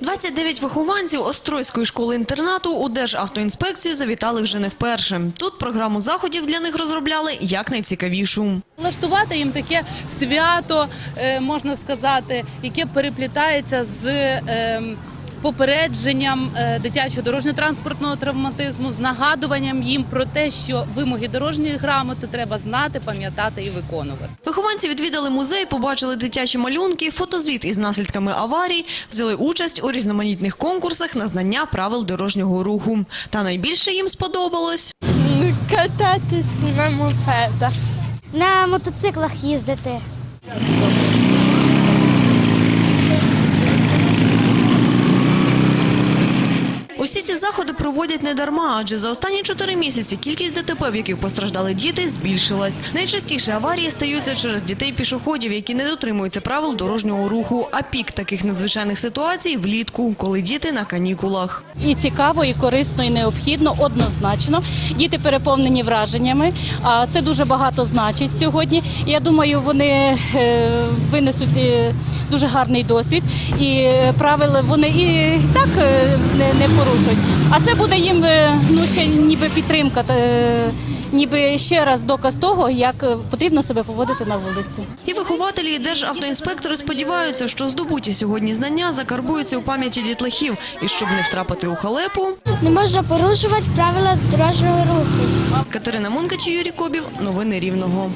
29 вихованців Острозької школи-інтернату у Державтоінспекцію завітали вже не вперше. Тут програму заходів для них розробляли якнайцікавішу. Влаштувати їм таке свято, е, можна сказати, яке переплітається з ем, попередженням е, дитячого дорожньо-транспортного травматизму, з нагадуванням їм про те, що вимоги дорожньої грамоти треба знати, пам'ятати і виконувати. Вихованці відвідали музей, побачили дитячі малюнки, фотозвіт із наслідками аварій, взяли участь у різноманітних конкурсах на знання правил дорожнього руху. Та найбільше їм сподобалось Кататись на мопедах. На мотоциклах їздити. Усі ці заходи проводять не дарма, адже за останні чотири місяці кількість ДТП, в яких постраждали діти, збільшилась. Найчастіше аварії стаються через дітей-пішоходів, які не дотримуються правил дорожнього руху. А пік таких надзвичайних ситуацій влітку, коли діти на канікулах. І цікаво, і корисно, і необхідно однозначно. Діти переповнені враженнями. А це дуже багато значить сьогодні. Я думаю, вони е, винесуть е, дуже гарний досвід, і е, правила вони і так не, не порушують. А це буде їм е, ну ще ніби підтримка, та, е, ніби ще раз доказ того, як е, потрібно себе поводити на вулиці. І вихователі, і державтоінспектори сподіваються, що здобуті сьогодні знання закарбуються у пам'яті дітлахів. І щоб не втрапити у халепу, Не можна порушувати правила дорожнього руху. Катерина Мункач, Юрій Кобів. Новини Рівного.